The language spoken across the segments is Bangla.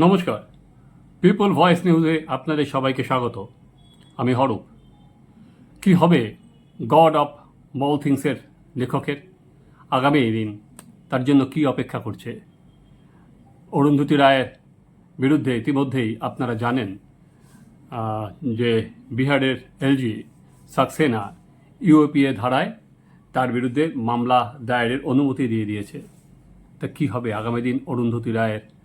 নমস্কার। পিপল ভয়েস নিউজে আপনাদের সবাইকে স্বাগত। আমি হরূপ। কি হবে গড অফ মল থিংসের লেখকের আগামী দিন? তার জন্য কি অপেক্ষা করছে? অরুন্ধতী রায়ের বিরুদ্ধে ইতিমধ্যেই আপনারা জানেন যে বিহারের এলজি সাকসেনা ইউএপিএ ধারায় তার বিরুদ্ধে মামলা দায়েরের অনুমতি দিয়ে দিয়েছে। তা কি হবে আগামী দিন অরুন্ধতী রায়ের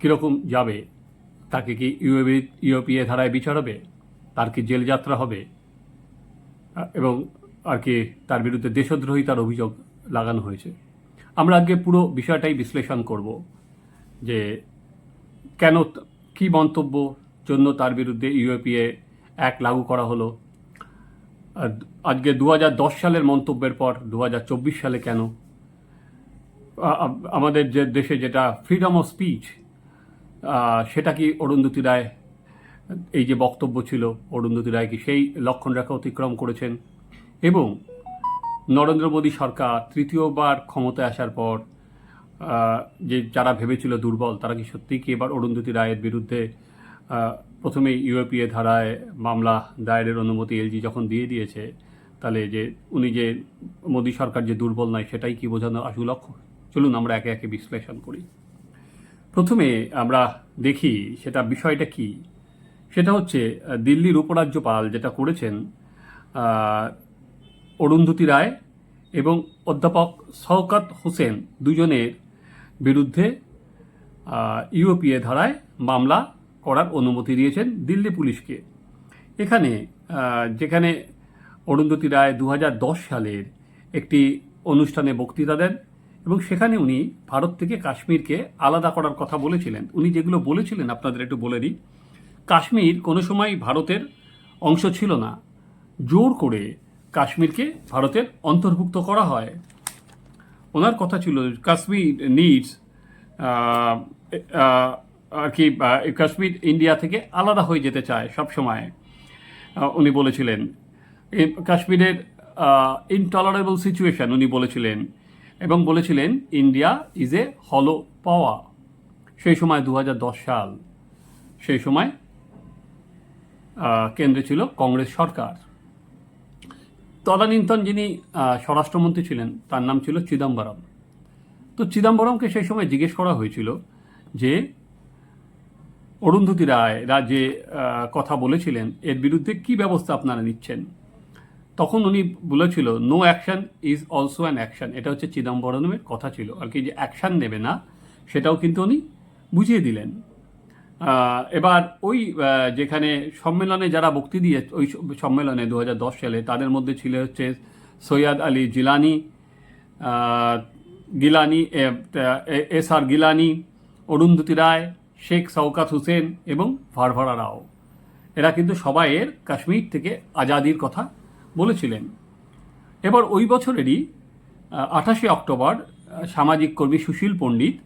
কীরকম যাবে? তাকে কি ইউএবি ইউপিএ ধারায় বিচার হবে? তার কি জেল যাত্রা হবে? এবং আর কি তার বিরুদ্ধে দেশদ্রোহিতার অভিযোগ লাগানো হয়েছে। আমরা আজকে পুরো বিষয়টাই বিশ্লেষণ করব যে কেন কি মন্তব্য জন্য তার বিরুদ্ধে ইউএপিএ এক লাগু করা হলো? আজকে দু হাজার দশ সালের মন্তব্যের পর দু হাজার চব্বিশ সালে কেন আমাদের যে দেশে যেটা ফ্রিডম অফ স্পিচ সেটা কি অরুন্ধতী রায়, এই যে বক্তব্য ছিল অরুন্ধতী রায় কি সেই লক্ষণ রেখা অতিক্রম করেছেন? এবং নরেন্দ্র মোদী সরকার তৃতীয়বার ক্ষমতায় আসার পর যে যারা ভেবেছিল দুর্বল, তারা কি সত্যিই কি এবার অরুন্ধতী রায়ের বিরুদ্ধে প্রথমে ইউএপিএ ধারায় মামলা দায়েরের অনুমতি এলজি যখন দিয়ে দিয়েছে, তাহলে যে উনি যে মোদী সরকার যে দুর্বল নয় সেটাই কি বোঝানো আসল লক্ষ্য? চলুন আমরা একে একে বিশ্লেষণ করি। প্রথমে আমরা দেখি সেটা বিষয়টা কি। সেটা হচ্ছে দিল্লির উপরাজ্যপাল যেটা করেছেন অরুন্ধতী রায় এবং অধ্যাপক শওকত হোসেন দুজনের বিরুদ্ধে ইউপিএ ধারায় মামলা করার অনুমতি দিয়েছেন দিল্লি পুলিশকে। এখানে যেখানে অরুন্ধতী রায় দু হাজার দশ সালের একটি অনুষ্ঠানে বক্তৃতা দেন এবং সেখানে উনি ভারত থেকে কাশ্মীরকে আলাদা করার কথা বলেছিলেন। উনি যেগুলো বলেছিলেন আপনাদের একটু বলে দিই। কাশ্মীর কোনো সময় ভারতের অংশ ছিল না। জোর করে কাশ্মীরকে ভারতের অন্তর্ভুক্ত করা হয়। ওনার কথা ছিল কাশ্মীর নিডস আর কি কাশ্মীর ইন্ডিয়া থেকে আলাদা হয়ে যেতে চায় সব সময় উনি বলেছিলেন কাশ্মীরের ইনটলারেবল সিচুয়েশন উনি বলেছিলেন। এবং বলেছিলেন, ইন্ডিয়া ইজ এ হলো পাওয়া। সেই সময় দু হাজার দশ সাল, সেই সময় কেন্দ্রে ছিল কংগ্রেস সরকার। তদানীন্তন যিনি স্বরাষ্ট্রমন্ত্রী ছিলেন, তার নাম ছিল চিদম্বরম। তো চিদম্বরমকে সেই সময় জিজ্ঞেস করা হয়েছিল যে, অরুন্ধতী রায় যে কথা বলেছিলেন, এর বিরুদ্ধে কি ব্যবস্থা আপনারা নিচ্ছেন? তখন উনি বলেছিল no action is also an action এটা হচ্ছে চিদম্বরমের কথা ছিল। আর কি যে অ্যাকশন নেবে না, সেটাও কিন্তু উনি বুঝিয়ে দিলেন। এবার ওই যেখানে সম্মেলনে যারা বক্তি দিয়ে, ওই সম্মেলনে দু হাজার দশ সালে তাদের মধ্যে ছিল হচ্ছে সৈয়দ আলী জিলানি গিলানি এস আর গিলানি, অরুন্ধতী রায়, শেখ শওকাত হোসেন এবং ভারভারা রাও। এরা কিন্তু সবাইয়ের কাশ্মীর থেকে আজাদির কথা বলেছিলেন। এবার ওই বছরেরই আঠাশে অক্টোবর সামাজিক কর্মী সুশীল পণ্ডিত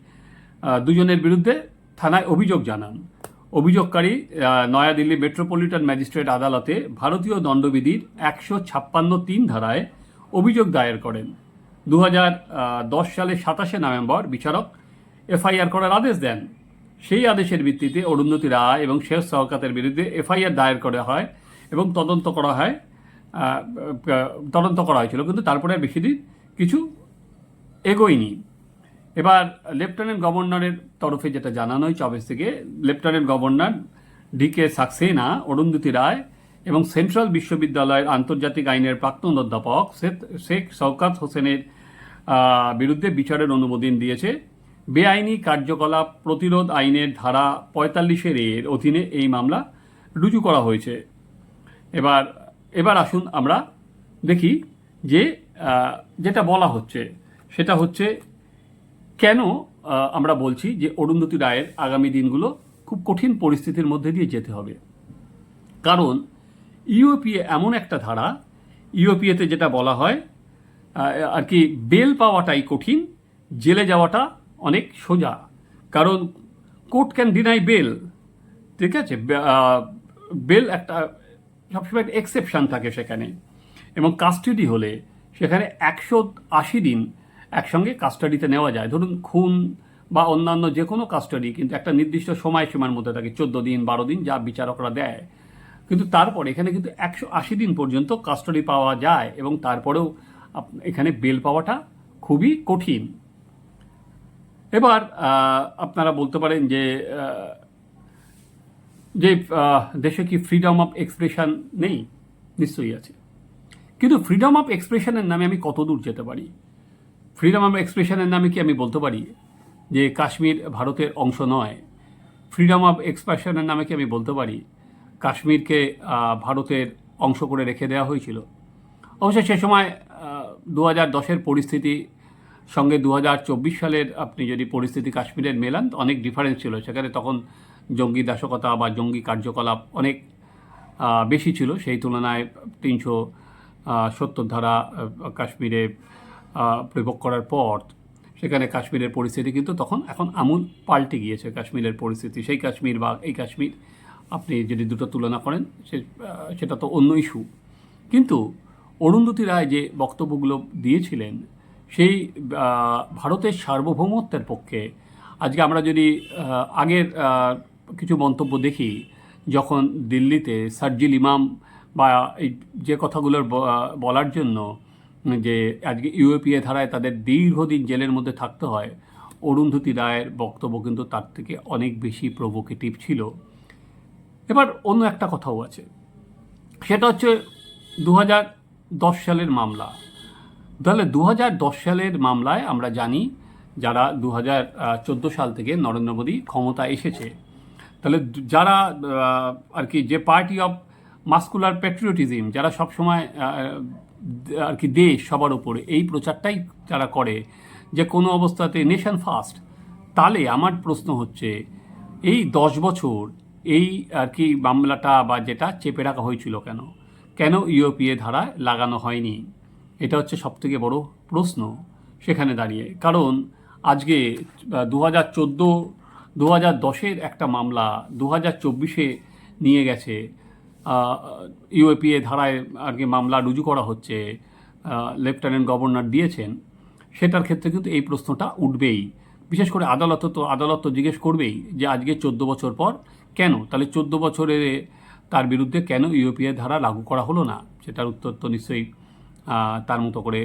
দুজনের বিরুদ্ধে থানায় অভিযোগ জানান। অভিযোগকারী নয়াদিল্লি মেট্রোপলিটন ম্যাজিস্ট্রেট আদালতে ভারতীয় দণ্ডবিধির একশো ছাপ্পান্ন তিন ধারায় অভিযোগ দায়ের করেন। দু দশ সালের সাতাশে নভেম্বর বিচারক এফআইআর করার আদেশ দেন। সেই আদেশের ভিত্তিতে অরুন্ধতী রায় এবং শেষ সহকাতের বিরুদ্ধে এফআইআর দায়ের করা হয় এবং তদন্ত করা হয় তদন্ত করা হয়েছিল, কিন্তু তারপরে আর বেশি দিন কিছু এগোয়নি। এবার লেফটেন্যান্ট গভর্নরের তরফে যেটা জানানো হয়েছে, অফিস থেকে, lieutenant governor D K Saxena, Arundhati Roy এবং সেন্ট্রাল বিশ্ববিদ্যালয়ের আন্তর্জাতিক আইনের প্রাক্তন অধ্যাপক শেখ- শওকাত হোসেনের বিরুদ্ধে বিচারের অনুমোদন দিয়েছে। বেআইনি কার্যকলাপ প্রতিরোধ আইনের ধারা পঁয়তাল্লিশের এর অধীনে এই মামলা রুজু করা হয়েছে। এবার এবার আসুন আমরা দেখি যে যেটা বলা হচ্ছে, সেটা হচ্ছে কেন আমরা বলছি যে অরুন্ধতী রায়ের আগামী দিনগুলো খুব কঠিন পরিস্থিতির মধ্যে দিয়ে যেতে হবে। কারণ ইউপিএ এমন একটা ধারা ইউপিএতে যেটা বলা হয় আর কি বেল পাওয়াটাই কঠিন, জেলে যাওয়াটা অনেক সোজা। কারণ কোর্ট ক্যান ডিনাই বেল, ঠিক আছে? বেল একটা সবসময় একটা এক্সেপশান থাকে সেখানে। এবং কাস্টাডি হলে সেখানে একশো আশি দিন একসঙ্গে কাস্টাডিতে নেওয়া যায়। ধরুন খুন বা অন্যান্য যে কোনো কাস্টাডি কিন্তু একটা নির্দিষ্ট সময়সীমার মধ্যে থাকে, চোদ্দ দিন, বারো দিন, যা বিচারকরা দেয়। কিন্তু তারপরে এখানে কিন্তু একশো আশি দিন পর্যন্ত কাস্টাডি পাওয়া যায় এবং তারপরেও এখানে বেল পাওয়াটা খুবই কঠিন। এবার আপনারা বলতে পারেন যে যে দেশে কি ফ্রিডম অফ এক্সপ্রেশন নেই? নিশ্চয়ই আছে। কিন্তু ফ্রিডম অফ এক্সপ্রেশনের নামে আমি কত দূর যেতে পারি? ফ্রিডম অফ এক্সপ্রেশনের নামে কি আমি বলতে পারি? যে, কাশ্মীর ভারতের অংশ নয়। ফ্রিডম অফ এক্সপ্রেশনের নামে কি আমি বলতে পারি? কাশ্মীরকে ভারতের অংশ করে রেখে দেওয়া হয়েছিল। অবশ্য সে সময় দু হাজার দশের পরিস্থিতি সঙ্গে দু হাজার চব্বিশ সালের আপনি যদি পরিস্থিতি কাশ্মীরের মেলান, অনেক ডিফারেন্স ছিল। সেখানে তখন জঙ্গি দাসকতা বা জঙ্গি কার্যকলাপ অনেক বেশি ছিল। সেই তুলনায় তিনশো সত্তর ধারা কাশ্মীরে প্রয়োগ করার পর সেখানে কাশ্মীরের পরিস্থিতি কিন্তু তখন এখন আমূল পাল্টে গিয়েছে কাশ্মীরের পরিস্থিতি। সেই কাশ্মীর বা এই কাশ্মীর আপনি যদি দুটো তুলনা করেন, সে সেটা তো অন্য ইস্যু কিন্তু অরুন্ধতী রায় যে বক্তব্যগুলো দিয়েছিলেন, সেই ভারতের সার্বভৌমত্বের পক্ষে আজকে আমরা যদি আগের কিছু মন্তব্য দেখি, যখন দিল্লিতে সার্জিল ইমাম বা এই যে কথাগুলোর বলার জন্য যে আজকে ইউএপিএ ধারায় তাদের দীর্ঘদিন জেলের মধ্যে থাকতে হয়, অরুন্ধতী রায়ের বক্তব্য কিন্তু তার থেকে অনেক বেশি প্রভোকেটিভ ছিল। এবার অন্য একটা কথাও আছে। সেটা হচ্ছে দু দশ সালের মামলা। তাহলে দু দশ সালের মামলায় আমরা জানি, যারা দু হাজার চোদ্দ সাল থেকে নরেন্দ্র মোদী ক্ষমতা এসেছে তাহলে যারা আর কি যে পার্টি অফ মাস্কুলার প্যাট্রিয়টিজম যারা সবসময় আর কি দেশ সবার উপরে এই প্রচারটাই যারা করে, যে কোনো অবস্থাতে নেশন ফার্স্ট তাহলে আমার প্রশ্ন হচ্ছে, এই দশ বছর এই, আর কি মামলাটা বা যেটা চেপে রাখা হয়েছিল কেন? কেন ইউপিএ ধারায় লাগানো হয়নি? এটা হচ্ছে সবথেকে বড় প্রশ্ন সেখানে দাঁড়িয়ে। কারণ আজকে দু হাজার চোদ্দ দু হাজার দশের একটা মামলা দু হাজার চব্বিশে নিয়ে গেছে ইউএপিএ ধারায় আর কি মামলা রুজু করা হচ্ছে লেফটেন্যান্ট গভর্নর দিয়েছেন, সেটার ক্ষেত্রে কিন্তু এই প্রশ্নটা উঠবেই। বিশেষ করে আদালত তো আদালত তো জিজ্ঞেস করবেই যে আজকে চোদ্দ বছর পর কেন? তাহলে চোদ্দ বছরে তার বিরুদ্ধে কেন ইউপিএ ধারা লাগু করা হলো না? সেটার উত্তর তো নিশ্চয়ই তার মতো করে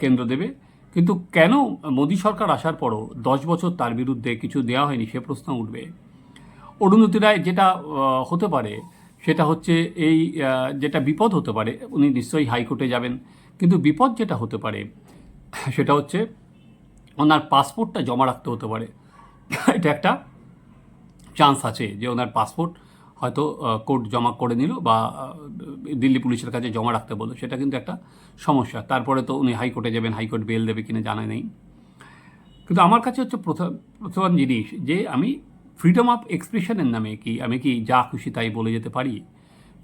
কেন্দ্র দেবে। কিন্তু কেন মোদী সরকার আসার পরও দশ বছর তার বিরুদ্ধে কিছু দেওয়া হয়নি সে প্রশ্ন উঠবে। অরুণতি রায় যেটা হতে পারে, সেটা হচ্ছে এই যেটা বিপদ হতে পারে, উনি নিশ্চয়ই হাইকোর্টে যাবেন, কিন্তু বিপদ যেটা হতে পারে, সেটা হচ্ছে ওনার পাসপোর্টটা জমা রাখতে হতে পারে। এটা একটা চান্স আছে যে ওনার পাসপোর্ট হয়তো কোর্ট জমা করে নিল বা দিল্লি পুলিশের কাছে জমা রাখতে বলল। সেটা কিন্তু একটা সমস্যা। তারপরে তো উনি হাইকোর্টে যাবেন, হাইকোর্ট বেল দেবে কিনা জানা নেই। কিন্তু আমার কাছে হচ্ছে প্রথম প্রথম জিনিস যে আমি ফ্রিডম অফ এক্সপ্রেশনের নামে কি, আমি কি যা খুশি তাই বলে যেতে পারি?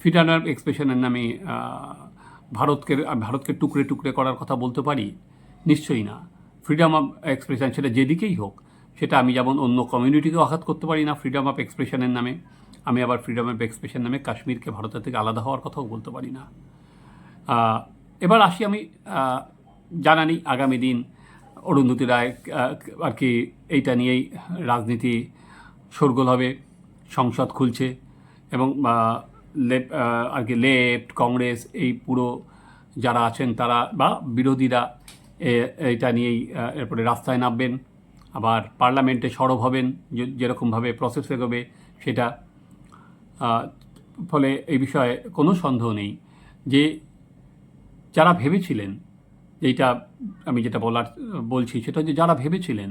ফ্রিডম অফ এক্সপ্রেশনের নামে ভারতকে ভারতকে টুকরে টুকরে করার কথা বলতে পারি? নিশ্চয়ই না। ফ্রিডম অফ এক্সপ্রেশন সেটা যেদিকেই হোক, সেটা আমি যেমন অন্য কমিউনিটিকেও আঘাত করতে পারি না ফ্রিডম অফ এক্সপ্রেশনের নামে। আমি আবার ফ্রিডম অফ এক্সপ্রেশন নামে কাশ্মীরকে ভারতের থেকে আলাদা হওয়ার কথাও বলতে পারি না। এবার আসি আমি জানানি আগামী দিন অরুন্ধতী রায় আর কি এইটা নিয়েই রাজনীতি শোরগোল হবে, সংসদ খুলছে এবং আর কি লেফট, কংগ্রেস এই পুরো যারা আছেন তারা বা বিরোধীরা, এ- এইটা নিয়েই এরপরে রাস্তায় নামবেন, আবার পার্লামেন্টে সরব হবেন যেরকমভাবে প্রসেস এগোবে সেটা ফলে এই বিষয়ে কোনো সন্দেহ নেই যে যারা ভেবেছিলেন এইটা আমি যেটা বলার, বলছি সেটা হচ্ছে যারা ভেবেছিলেন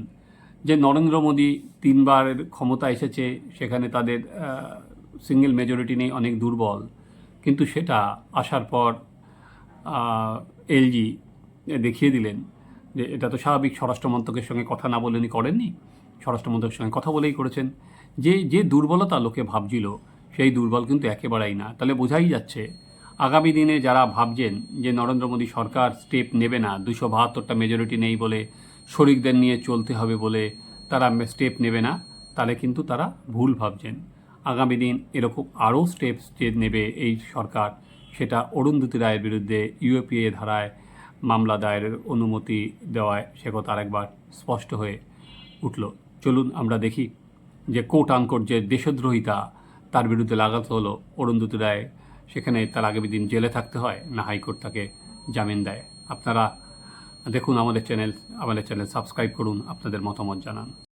যে নরেন্দ্র মোদী তিনবার ক্ষমতা এসেছে, সেখানে তাদের সিঙ্গেল মেজরিটি নেই, অনেক দুর্বল। কিন্তু সেটা আসার পর এলজি দেখিয়ে দিলেন যে এটা তো স্বাভাবিক, স্বরাষ্ট্রমন্ত্রকের সঙ্গে কথা না বলে উনি করেননি। স্বরাষ্ট্রমন্ত্রকের সঙ্গে কথা বলেই করেছেন। যে যে দুর্বলতা লোকে ভাবছিল সেই দুর্বল কিন্তু একেবারেই না। তাহলে বোঝাই যাচ্ছে, আগামী দিনে যারা ভাবছেন যে নরেন্দ্র মোদী সরকার স্টেপ নেবে না, দুশো বাহাত্তরটা মেজরিটি নেই বলে, শরিকদের নিয়ে চলতে হবে বলে তারা স্টেপ নেবে না, তাহলে কিন্তু তারা ভুল ভাবছেন। আগামী দিন এরকম আরও স্টেপস যে নেবে এই সরকার, সেটা অরুন্ধতী রায়ের বিরুদ্ধে ইউএপিএ ধারায় মামলা দায়েরের অনুমতি দেওয়ায় সে কথা আরেকবার স্পষ্ট হয়ে উঠল। চলুন আমরা দেখি যে কোট আনকোট যে দেশদ্রোহিতা তার বিরুদ্ধে লাগাতে হলো অরুন্ধতী রায়। সেখানে তার আগামী দিন জেলে থাকতে হয়, না হাইকোর্ট তাকে জামিন দেয়। আপনারা দেখুন আমাদের চ্যানেল আমাদের চ্যানেল সাবস্ক্রাইব করুন, আপনাদের মতামত জানান।